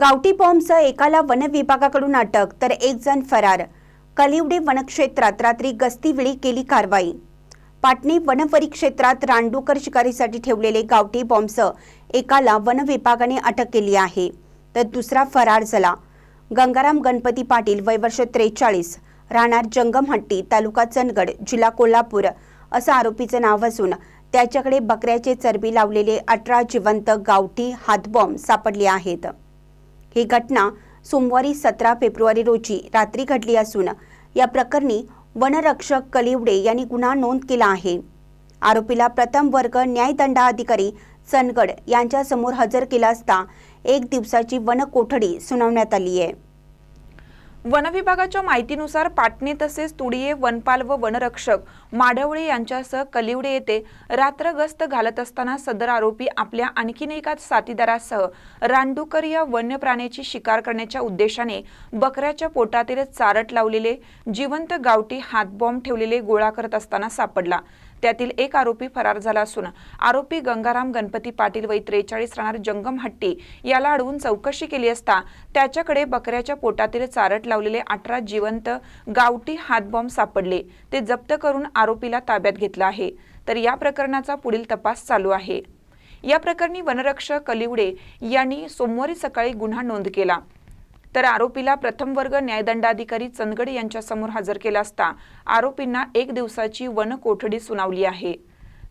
गावठी बॉम्बसह एकाला वन विभागाकडून अटक तर एक जण फरार. कलिवडे वनक्षेत्रात रात्री गस्तीवेळी केली कारवाई. पाटणी वनपरिक्षेत्रात रानडुकर शिकारीसाठी ठेवलेले गावठी बॉम्बसह एकाला वन विभागाने अटक केली आहे तर दुसरा फरार झाला. गंगाराम गणपती पाटील वयवर्ष त्रेचाळीस राहणार जंगमहट्टी तालुका चंदगड जिल्हा कोल्हापूर असं आरोपीचं नाव असून त्याच्याकडे बकऱ्याचे चरबी लावलेले अठरा जिवंत गावठी हातबॉम्ब सापडले आहेत. ही घटना सोमवारी सतरा फेब्रुवारी रोजी रात्री घडली असून या प्रकरणी वनरक्षक कलिवडे यांनी गुन्हा नोंद केला आहे. आरोपीला प्रथम वर्ग न्यायदंडाधिकारी चंदगड यांच्यासमोर हजर केला असता एक दिवसाची वनकोठडी सुनावण्यात आली आहे. वनविभागाच्या माहितीनुसार पाटणे तसेच तुडिये वनपाल व वनरक्षक माढवळे यांच्यासह कलिवडे येथे रात्र गस्त घालत असताना सदर आरोपी आपल्या आणखीन एका साथीदारासह रानडुकर या वन्य प्राण्याची शिकार करण्याच्या उद्देशाने बकऱ्याच्या पोटातील चारट लावलेले जिवंत गावठी हातबॉम्ब ठेवलेले गोळा करत असताना सापडला. त्यातील एक आरोपी फरार झाला असून आरोपी गंगाराम गणपती पाटील वय त्रेचाळीस राहणार जंगम हट्टी याला अडवून चौकशी केली असता त्याच्याकडे बकऱ्याच्या पोटातील चारट लावलेले अठरा जिवंत गावठी हातबॉम्ब सापडले. ते जप्त करून आरोपीला ताब्यात घेतलं आहे. तर या प्रकरणाचा पुढील तपास चालू आहे. या प्रकरणी वनरक्षक कलिवडे यांनी सोमवारी सकाळी गुन्हा नोंद केला. तर आरोपीला प्रथम वर्ग न्यायदंडाधिकारी चंदगड यांच्यासमोर हजर केला असता आरोपींना एक दिवसाची वन कोठडी सुनावली आहे.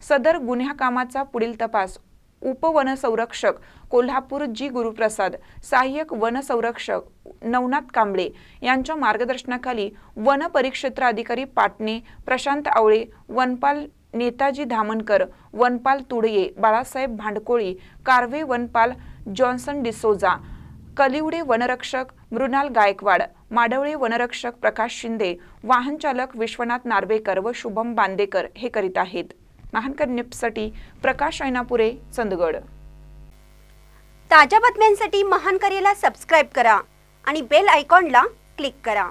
सदर गुन्ह्या कामाचा पुढील तपास उपवनसंरक्षक कोल्हापूर जी गुरुप्रसाद सहाय्यक वनसंरक्षक नवनाथ कांबळे यांच्या मार्गदर्शनाखाली वन परिक्षेत्र अधिकारी पाटणे प्रशांत आवळे वनपाल नेताजी धामणकर वनपाल तुडये बाळासाहेब भांडकोळी कार्वे वनपाल जॉन्सन डिसोजा कलिवडे वनरक्षक मृणाल गायकवाड माडवळे वनरक्षक प्रकाश शिंदे वाहन चालक विश्वनाथ नार्वेकर व शुभम बांदेकर हे करीत आहेत. महानकर निप्ससाठी प्रकाश ऐनापुरे चंदगड. ताज्या बातम्यांसाठी महानकरेला सबस्क्राईब करा आणि बेल आयकॉनला क्लिक करा.